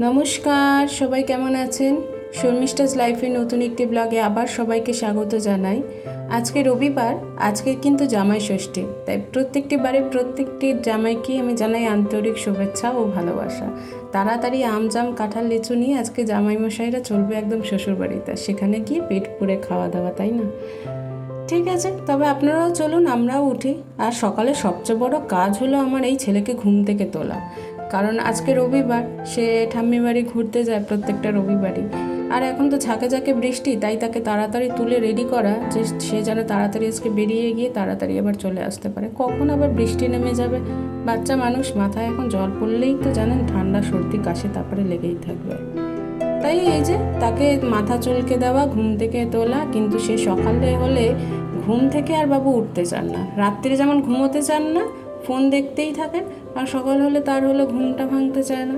নমস্কার, সবাই কেমন আছেন? শর্মিষ্ঠাস লাইফের নতুন একটি ব্লগে আবার সবাইকে স্বাগত জানাই। আজকে রবিবার, আজকে কিন্তু জামাই ষষ্ঠী, তাই প্রত্যেকটি বারে প্রত্যেকটি জামাইকে আমি জানাই আন্তরিক শুভেচ্ছা ও ভালোবাসা। তাড়াতাড়ি আম জাম কাঁঠাল, লিচু নিয়ে আজকে জামাই মশাইরা চলবে একদম শ্বশুরবাড়িতে, সেখানে গিয়ে পেট পুরে খাওয়া দাওয়া তাই না? ঠিক আছে, তবে আপনারাও চলুন, আমরাও উঠি। আর সকালে সবচেয়ে বড় কাজ হলো আমার এই ছেলেকে ঘুম থেকে তোলা। কারণ আজকে রবিবার, সে ঠাম্মি বাড়ি ঘুরতে যায় প্রত্যেকটা রবিবারই। আর এখন তো ঝাঁকে ঝাঁকে বৃষ্টি, তাই তাকে তাড়াতাড়ি তুলে রেডি করা, যে সে যেন তাড়াতাড়ি আজকে বেরিয়ে গিয়ে তাড়াতাড়ি আবার চলে আসতে পারে। কখন আবার বৃষ্টি নেমে যাবে? বাচ্চা মানুষ, মাথায় এখন জল পড়লেই তো জানেন, ঠান্ডা, সর্দি, কাশি, তারপরে লেগেই থাকবে। তাই এই যে, তাকে মাথা চলকে দেওয়া, ঘুম থেকে তোলা, কিন্তু সে সকালে হলে ঘুম থেকে আর বাবু উঠতে চান না। রাত্রে যেমন ঘুমোতে চান না ফোন দেখতেই থাকেন, আর সকাল হলে তার হলো ঘুমটা ভাঙতে চায় না।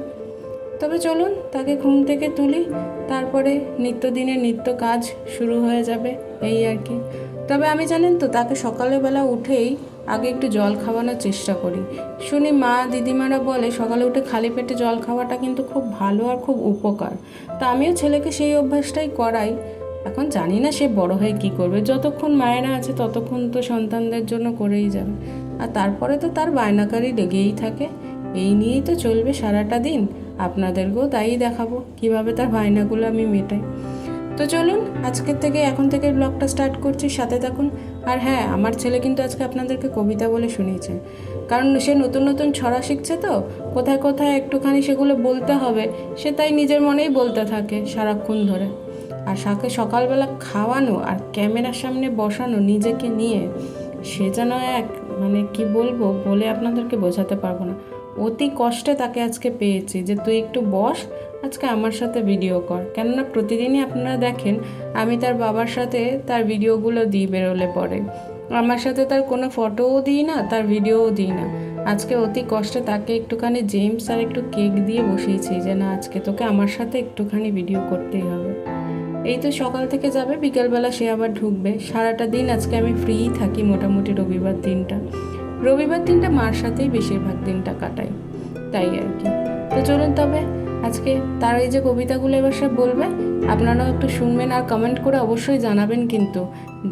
তবে চলুন, তাকে ঘুম থেকে তুলি, তারপরে নিত্যদিনের নিত্য কাজ শুরু হয়ে যাবে, এই আর কি। তবে আমি জানেন তো, তাকে সকালবেলা উঠেই আগে একটু জল খাওয়ানোর চেষ্টা করি। শুনি মা দিদিমারা বলে, সকালে উঠে খালি পেটে জল খাওয়াটা কিন্তু খুব ভালো আর খুব উপকার। তা আমিও ছেলেকে সেই অভ্যাসটাই করাই। এখন জানি না সে বড় হয়ে কি করবে, যতক্ষণ মায়েরা আছে ততক্ষণ তো সন্তানদের জন্য করেই যাবে। আর তারপরে তো তার বায়নাকারি লেগেই থাকে। এই নিয়েই তো চলবে সারাটা দিন। আপনাদেরকেও তাই দেখাবো কীভাবে তার বায়নাগুলো আমি মেটাই। তো চলুন, আজকের থেকে এখন থেকে ব্লগটা স্টার্ট করছি, সাথে থাকুন। আর হ্যাঁ আমার ছেলে কিন্তু আজকে আপনাদেরকে কবিতা বলে শুনিয়েছে। কারণ সে নতুন নতুন ছড়া শিখছে তো, কোথায় কোথায় একটুখানি সেগুলো বলতে হবে, সে তাই নিজের মনেই বলতে থাকে সারাক্ষণ ধরে। আর সাকে সকালবেলা খাওয়ানো আর ক্যামেরার সামনে বসানো নিজেকে নিয়ে, সে যেন এক মানে কি বলব, বলে আপনাদেরকে বোঝাতে পারব না। অতি কষ্টে তাকে আজকে পেয়েছি যে তুই একটু বস, আজকে আমার সাথে ভিডিও কর। কেননা প্রতিদিনই আপনারা দেখেন, আমি তার বাবার সাথে তার ভিডিওগুলো দিই বেরোলে পরে। আমার সাথে তার কোনো ফটোও দিই না, তার ভিডিওও দিই না। আজকে অতি কষ্টে তাকে একটুখানি জেমস আর একটু কেক দিয়ে বসিয়েছি যে, না, আজকে তোকে আমার সাথে একটুখানি ভিডিও করতেই হবে। এই তো সকাল থেকে যাবে বিকেলবেলা সে আবার ঢুকবে। সারাটা দিন আজকে আমি ফ্রিই থাকি মোটামুটি রবিবার দিনটা। রবিবার দিনটা মার সাথেই বেশিরভাগ দিনটা কাটাই তাই আর কি। তো চলুন তবে আজকে তার এই যে কবিতাগুলো এবার সব বলবে আপনারাও একটু শুনবেন আর কমেন্ট করে অবশ্যই জানাবেন কিন্তু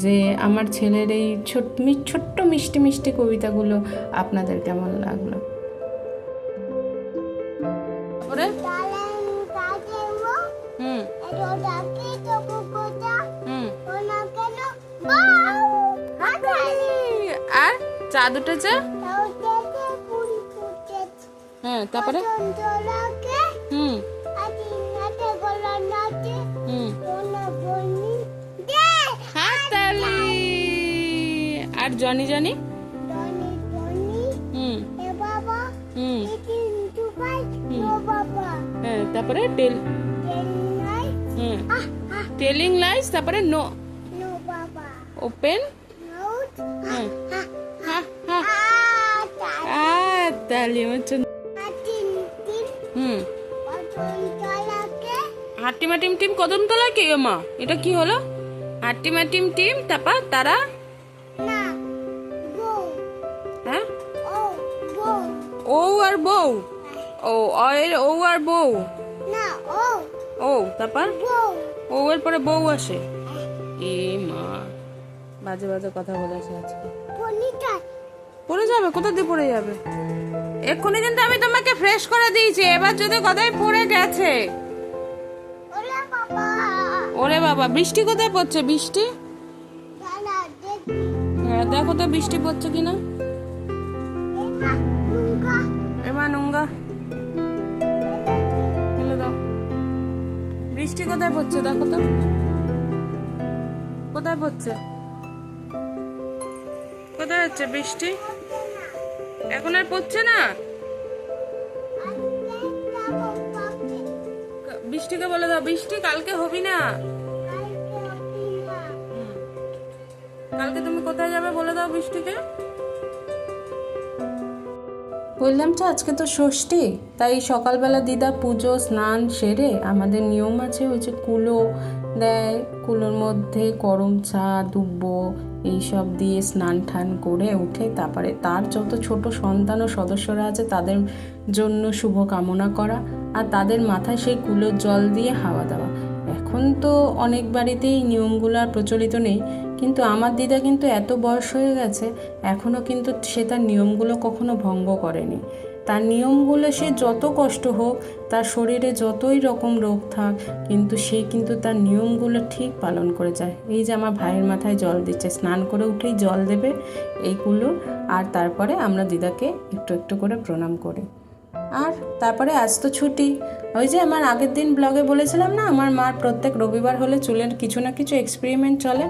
যে আমার ছেলের এই ছোট্ট মিষ্টি মিষ্টি কবিতাগুলো আপনাদের কেমন লাগল? ওরে। হুম। আর চা দুটো চা হ্যাঁ তারপরে? হুম। আর জনি জনি? হুম। হুম। হ্যাঁ তারপরে টেল হুম টেলিং লাইস তারপরে নো ওপেন হুম হা হা হাততালি হচ্ছে হুম হাট্টিমা টিম টিম কদম তলা কে মা। এটা কি হলো? হাট্টিমা টিম টিম তারপর তারা? হ্যাঁ? ও আর বউ। ও অয়ের ও আর বউ? না ও। ও তারপর? ও এর পরে বউ আসে? এ মা বাজে বাজে কথা বলেছে আজকে। পড়ে যাবে? কোথা দিয়ে পড়ে যাবে? এক্ষুনি কিন্তু আমি তোমাকে ফ্রেশ করে দিয়েছি। এবার যদি কোথায় পড়ে গেছে? ওরে বাবা। বৃষ্টি কোথায় পড়ছে? বৃষ্টি? হ্যাঁ দেখো তো বৃষ্টি পড়ছে কিনা। এমা নোংরা বৃষ্টি কোথায় পড়ছে? দেখো তো। কোথায় পড়ছে? কোথায় হচ্ছে বৃষ্টি? এখন আর পড়ছে না? বৃষ্টিকে বলে দাও। বৃষ্টি কালকে হবি না? কালকে তুমি কোথায় যাবে বলে দাও বৃষ্টিকে? বললাম তো আজকে তো ষষ্ঠী, তাই সকালবেলা দিদা পুজো, স্নান সেরে আমাদের নিয়ম আছে ওই যে কুলো দেয়, কুলোর মধ্যে গরম চা, দুব্বো এইসব দিয়ে স্নান টান করে উঠে তারপরে তার যত ছোট সন্তান ও সদস্যরা আছে তাদের জন্য শুভ কামনা করা আর তাদের মাথায় সেই কুলোর জল দিয়ে হাওয়া দেওয়া। এখন তো অনেক বাড়িতেই নিয়মগুলো আর প্রচলিত নেই। কিন্তু আমার দিদা কিন্তু এত বয়স হয়ে গেছে এখনও কিন্তু সে তার নিয়মগুলো কখনো ভঙ্গ করেনি। তার নিয়মগুলো সে যত কষ্ট হোক, তার শরীরে যতই রকম রোগ থাক, কিন্তু সে কিন্তু তার নিয়মগুলো ঠিক পালন করে যায়। এই যে আমার ভাইয়ের মাথায় জল দিচ্ছে, স্নান করে উঠেই জল দেবে এইগুলো আর তারপরে আমরা দিদাকে একটু একটু করে প্রণাম করি। আর তারপরে আজ তো ছুটি। ওই যে আমার আগের দিন ব্লগে বলেছিলাম না, আমার মার প্রত্যেক রবিবার হলে চুলের কিছু না কিছু এক্সপেরিমেন্ট চলে।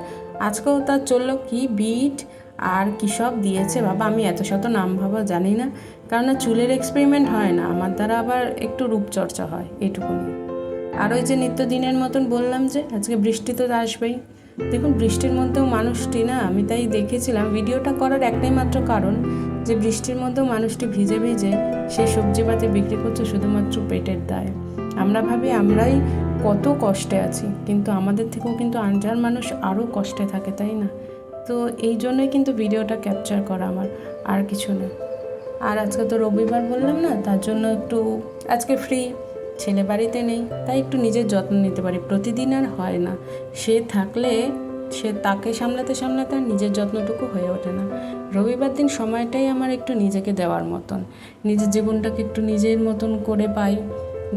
আজকেও তার চলল কি বিট আর কী সব দিয়েছে বাবা, আমি এত শত নাম ভাবা জানি না। কারণ চুলের এক্সপেরিমেন্ট হয় না, আমার দ্বারা আবার একটু রূপচর্চা হয় এটুকুনি আর ওই যে নিত্যদিনের মতন বললাম যে, আজকে বৃষ্টি তো আসবেই। দেখুন, বৃষ্টির মধ্যেও মানুষটি না আমি তাই দেখেছিলাম। ভিডিওটা করার একটাই মাত্র কারণ যে, বৃষ্টির মধ্যেও মানুষটি ভিজে ভিজে সেই সবজিপাতি বিক্রি করছে শুধুমাত্র পেটের দায়। আমরা ভাবি আমরাই কত কষ্টে আছি। কিন্তু আমাদের থেকেও কিন্তু আনজার মানুষ আরও কষ্টে থাকে, তাই না? তো এই জন্যই কিন্তু ভিডিওটা ক্যাপচার করা আমার, আর কিছু না। আর আজকে তো রবিবার বললাম না, তার জন্য একটু আজকে ফ্রি ছেলে বাড়িতে নেই, তাই একটু নিজের যত্ন নিতে পারি। প্রতিদিন আর হয় না। সে থাকলে, সে তাকে সামলাতে সামলাতে আর নিজের যত্নটুকু হয়ে ওঠে না। রবিবার দিন সময়টাই আমার একটু নিজেকে দেওয়ার মতন। নিজের জীবনটাকে একটু নিজের মতন করে পাই।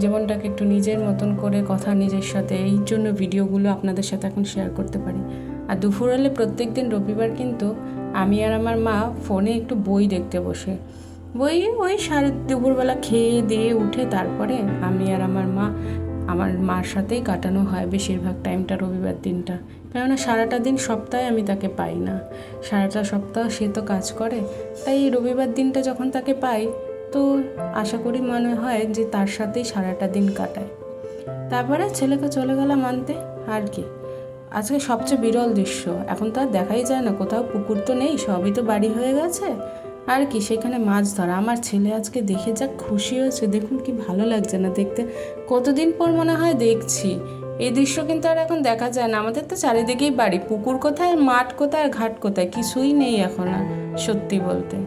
জীবনটাকে একটু নিজের মতন করে কথা নিজের সাথে, এই জন্য ভিডিওগুলো আপনাদের সাথে এখন শেয়ার করতে পারি। আর দুপুর হলে প্রত্যেক দিন রবিবার কিন্তু আমি আর আমার মা ফোনে একটু বই দেখতে বসে। বই ওই সাড়ে দুপুরবেলা খেয়ে দিয়ে উঠে তারপরে আমি আর আমার মা, আমার মার সাথেই কাটানো হয় বেশিরভাগ টাইমটা রবিবার দিনটা। কেননা সারাটা দিন সপ্তাহে আমি তাকে পাই না। সারাটা সপ্তাহ সে তো কাজ করে, তাই রবিবার দিনটা যখন তাকে পাই তো আশা করি মনে হয় যে তার সাথেই সারাটা দিন কাটায়। তারপরে ছেলেকে চলে গেলাম আনতে, আর কি। আজকে সবচেয়ে বিরল দৃশ্য। এখন তো আর দেখাই যায় না, কোথাও পুকুর তো নেই, সবই তো বাড়ি হয়ে গেছে। আর কি, সেখানে মাছ ধরা। আমার ছেলে আজকে দেখে যা খুশি হয়েছে। দেখুন কি ভালো লাগছে না দেখতে। কতদিন পর মনে হয় দেখছি। এই দৃশ্য কিন্তু আর এখন দেখা যায় না। আমাদের তো চারিদিকেই বাড়ি। পুকুর কোথায়, মাঠ কোথায় ঘাট কোথায়? কিছুই নেই এখন আর, সত্যি বলতে।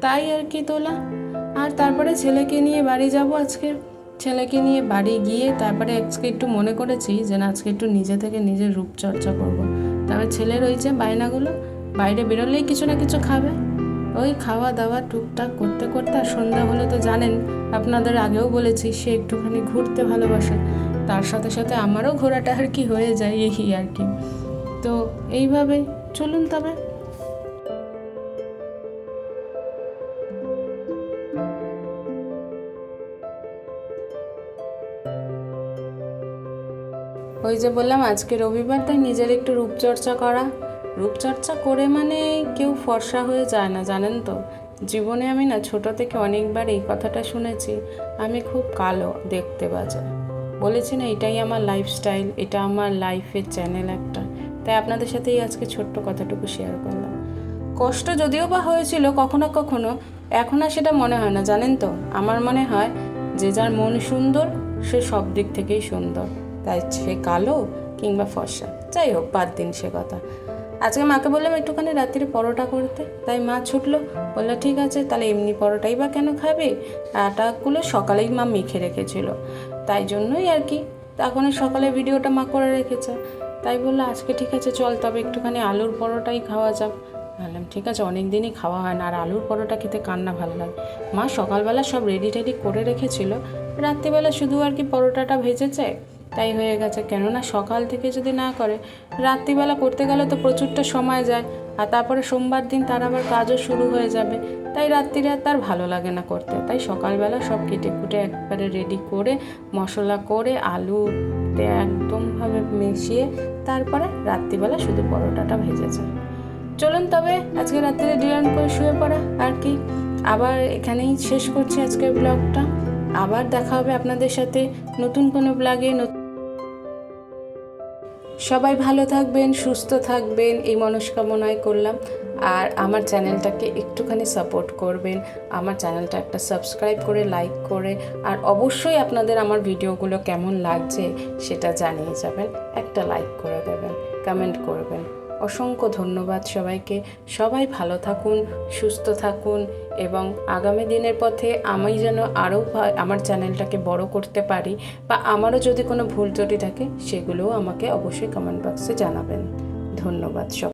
তাই আর কি তোলা। আর তারপরে ছেলেকে নিয়ে বাড়ি যাব আজকে। ছেলেকে নিয়ে বাড়ি গিয়ে তারপরে আজকে একটু মনে করেছি যে না, আজকে একটু নিজে থেকে নিজের রূপচর্চা করব। ছেলের ওই যে বায়নাগুলো, বাইরে বেরোলেই কিছু না কিছু খাবে। ওই খাওয়া দাওয়া টুকটাক করতে করতে, আর সন্ধ্যা হলে তো জানেন, আপনাদের আগেও বলেছি, সে একটুখানি ঘুরতে ভালোবাসে। তার সাথে সাথে আমারও ঘোরাটা আর কি হয়ে যায়, এই আর কি। তো এইভাবেই, চলুন তবে। ওই যে বললাম, আজকে রবিবার, তাই নিজের একটু রূপচর্চা করা। রূপচর্চা করে মানে কেউ ফর্সা হয়ে যায় না, জানেন তো? জীবনে আমি না ছোট থেকে অনেকবার এই কথাটা শুনেছি, আমি খুব কালো দেখতে বাজে। বলেছি না, এটাই আমার লাইফস্টাইল এটা আমার লাইফের চ্যানেল একটা। তাই আপনাদের সাথেই আজকে ছোট্ট কথাটুকু শেয়ার করলাম। কষ্ট যদিও বা হয়েছিল কখনো কখনো, এখন আর সেটা মনে হয় না, জানেন তো? আমার মনে হয় যে যার মন সুন্দর, সে সব দিক থেকেই সুন্দর। তাই সে কালো কিংবা ফর্সা। যাই হোক, বাদ দিন সে কথা। আজকে মাকে বললাম একটুখানি রাত্রিরে পরোটা করতে। তাই মা ছুটলো। বলল, ঠিক আছে, তাহলে এমনি পরোটাই বা কেন খাবে? আটাগুলো সকালেই মা মেখে রেখেছিল। তাই জন্যই আর কি। তখন সকালে ভিডিওটা মা করে রেখেছে। তাই বলল, আজকে ঠিক আছে, চল, তবে একটুখানি আলুর পরোটাই খাওয়া যাক। বললাম, ঠিক আছে অনেক দিনই খাওয়া হয় না, আর আলুর পরোটা খেতে কান্না ভালো লাগে? মা সকালবেলা সব রেডি টেডি করে রেখেছিল। রাত্রিবেলা শুধু আর কি পরোটাটা ভেজেছে। তাই হয়ে গেছে। কেননা সকাল থেকে যদি না করে, রাত্রিবেলা করতে গেলে তো প্রচুরটা সময় যায়, আর তারপরে সোমবার দিন তার আবার কাজও শুরু হয়ে যাবে। তাই রাত্রিরে তার ভালো লাগে না করতে। তাই সকালবেলা সব কেটে কুটে একবারে রেডি করে, মশলা করে, আলু একদমভাবে মিশিয়ে তারপরে রাত্রিবেলা শুধু পরোটাটা ভেজেছে চলুন তবে আজকে রাত্রিরে ডিনার করে শুয়ে পড়া আর কি। আবার এখানেই শেষ করছি আজকের ব্লগটা। আবার দেখা হবে আপনাদের সাথে নতুন কোনো ব্লগে, নতুন সবাই ভালো থাকবেন, সুস্থ থাকবেন, এই মনস্কামনায় করলাম। আর আমার চ্যানেলটাকে একটুখানি সাপোর্ট করবেন। আমার চ্যানেলটা একটা সাবস্ক্রাইব করে লাইক করে, আর অবশ্যই আপনাদের আমার ভিডিওগুলো কেমন লাগছে সেটা জানিয়ে যাবেন। একটা লাইক করে দেবেন কমেন্ট করবেন। অসংখ্য ধন্যবাদ সবাইকে। সবাই ভালো থাকুন, সুস্থ থাকুন এবং আগামী দিনের পথে আমি যেন আরও আমার চ্যানেলটাকে বড় করতে পারি বা আমারও যদি কোনো ভুল ত্রুটি থাকে, সেগুলোও আমাকে অবশ্যই কমেন্ট বক্সে জানাবেন। ধন্যবাদ সব